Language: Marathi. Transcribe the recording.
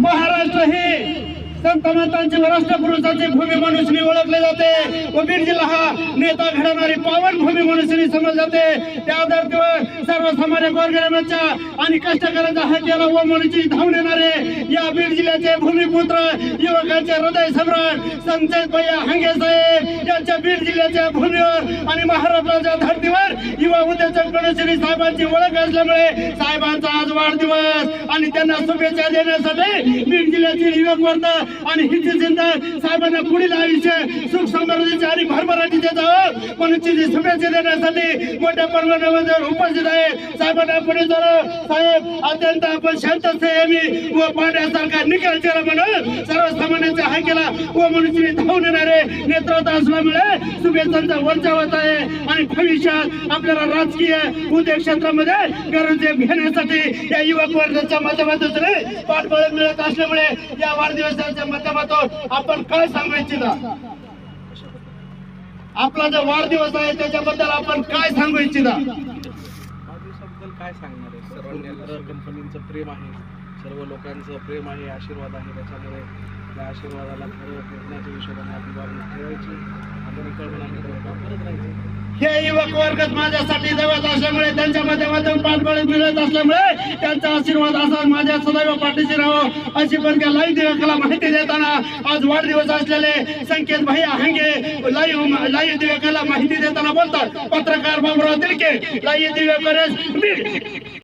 महाराष्ट्र हे संत राष्ट्रपुरुषाचे भूमी मनुष्यनी ओळखले जाते. व बीड जिल्हा हा नेता घडवणारी पावन भूमी मनुष्यनी समजले जाते. त्या धर्तीवर सर्वसामान्य गोरगरिबांच्या आणि कष्टकऱ्यांच्या हाकेला व मनुष्य धावून येणारे या बीड जिल्ह्याचे भूमिपुत्र युवकांचे हृदय सम्राट संचय भैया हांगे साहेब यांच्या बीड जिल्ह्याच्या भूमीवर आणि महाराष्ट्राच्या धर्तीवर युवा उद्योजक गणेशरी साहेबांची ओळख असल्यामुळे साहेबांचा आज वाढदिवस आणि त्यांना शुभेच्छा देण्यासाठी बीड जिल्ह्यातील युवक वर्ग आणि हिंदी चिंता साहेबांना पुढील आयुष्य सुख समृद्धीचे आणि भरभराटीचे जावं म्हणून तिची शुभेच्छा देण्यासाठी मोठ्या प्रमाणामध्ये उपस्थित आहे साहेबांना पुढे जाणं साहेब अत्यंत आपण शांत संयमी व पाण्यासारखा निकाल केला म्हणून सर्वसामान्यांच्या हाकेला व मनुष्य धावून येणारे नेतृत्व असल्यामुळे शुभेच्छांचा वरचा होत आहे. आणि भविष्यात आपल्याला राजकीय उद्योग क्षेत्रामध्ये गरज घेण्यासाठी या युवक वर्गाच्या माध्यमातून पाठबळ मिळत असल्यामुळे या वाढदिवसाच्या माध्यमातून आपण काय सांगू इच्छिता? आपला जो वाढदिवस आहे त्याच्याबद्दल आपण काय सांगू इच्छिता? काय सांगणार आहे? सर्व कंपनीचं प्रेम आहे. सर्व लोकांचं प्रेम आहे आशीर्वाद आहे. त्याच्यामुळे त्या आशीर्वादाला खरं भेटण्याच्या हिशोबाने आपली वागणूक ठेवायची. आपण कळवणाने करत राहायचं. हे युवक वर्गच माझ्यासाठी जवळ असल्यामुळे त्यांच्या माध्यमातून पाठबळ मिळत असल्यामुळे त्यांचा आशीर्वाद असा माझ्या सदैव पाठीशी राहावं अशी पण त्या लाईव्ह दिवकाला माहिती देताना आज वाढदिवस असलेले संकेत भाई हांगे लाईव्ह लाईव्ह दिवकाला माहिती देताना बोलतात. पत्रकार बाबुराव तिडके लाईव्ह दिवेकरच बीड